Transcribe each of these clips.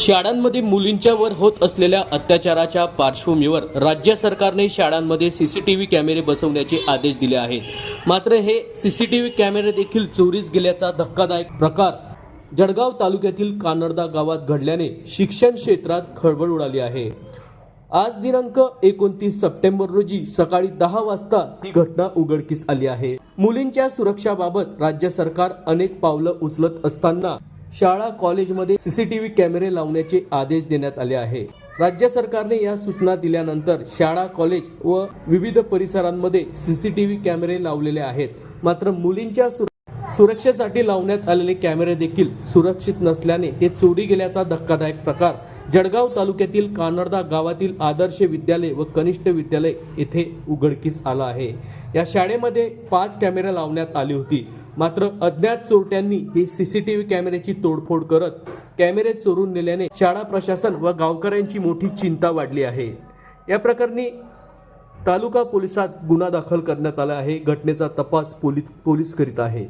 शाळांमध्ये मुलींच्यावर होत असलेल्या अत्याचाराच्या पार्श्वभूमीवर राज्य सरकारने शाळांमध्ये सीसीटीव्ही कॅमेरे बसवण्याचे आदेश दिले आहेत मात्र हे सीसीटीव्ही कॅमेरे देखील चोरीस गेल्याचा धक्कादायक प्रकार जळगाव तालुक्यातील कानर्दा गावात घडल्याने शिक्षण क्षेत्रात खळबळ उडाली आहे. आज दिनांक एकोणतीस सप्टेंबर रोजी सकाळी दहा वाजता ही घटना उघडकीस आली आहे. मुलींच्या सुरक्षाबाबत राज्य सरकार अनेक पावलं उचलत असताना शाळा कॉलेजमध्ये सीसीटीव्ही कॅमेरे लावण्याचे आदेश देण्यात आले आहे. राज्य सरकारने या सूचना दिल्यानंतर शाळा कॉलेज व विविध परिसरांमध्ये सीसीटीव्ही कॅमेरे लावलेले आहेत. मात्र मुलींच्या सुर- सुरक्षेसाठी लावण्यात आलेले कॅमेरे देखील सुरक्षित नसल्याने ते चोरी गेल्याचा धक्कादायक प्रकार जळगाव तालुक्यातील कानडदा गावातील आदर्श विद्यालय व कनिष्ठ विद्यालय येथे उघडकीस आला आहे. या शाळेमध्ये पाच कॅमेरे लावण्यात आली होती. मात्र अज्ञात चोरट्यांनी ही सीसीटीव्ही कॅमेऱ्याची तोडफोड करत कॅमेरे चोरून नेल्याने शाळा प्रशासन व गावकऱ्यांची मोठी चिंता वाढली आहे. या प्रकरणी तालुका पोलिसात गुन्हा दाखल करण्यात आला आहे. घटनेचा तपास पोलीस पोलीस करीत आहे.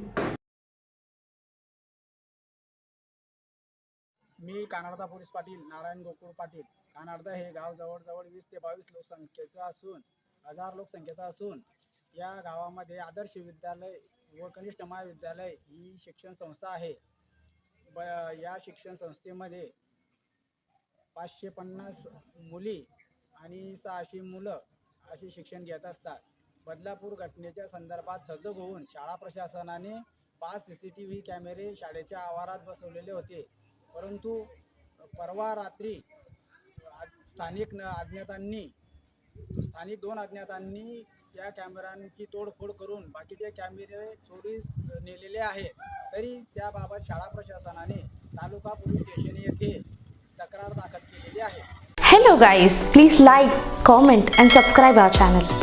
मी कानाडा पोलीस पाटील नारायण गोकुळ पाटील. कानाडा हे गाव जवळजवळ वीस ते बावीस लोकसंख्येचं असून हजार लोकसंख्येचं असून या गावामध्ये आदर्श विद्यालय व कनिष्ठ महाविद्यालय ही शिक्षण संस्था आहे. ब या शिक्षण संस्थेमध्ये पाचशे पन्नास मुली आणि सहाशे मुलं असे शिक्षण घेत असतात. बदलापूर घटनेच्या संदर्भात सजग होऊन शाळा प्रशासनाने पाच सी सी टी व्ही कॅमेरे शाळेच्या आवारात बसवलेले होते. परंतु परवा रात्री स्थानिक न अज्ञातांनी स्थानिक दोन अज्ञातांनी त्या कॅमेऱ्यांची तोडफोड करून बाकीचे कॅमेरे चोरीस नेलेले आहेत तरी त्याबाबत शाळा प्रशासनाने तालुका पोलीस स्टेशन येथे तक्रार दाखल केलेली आहे. Hello guys please like comment and subscribe our channel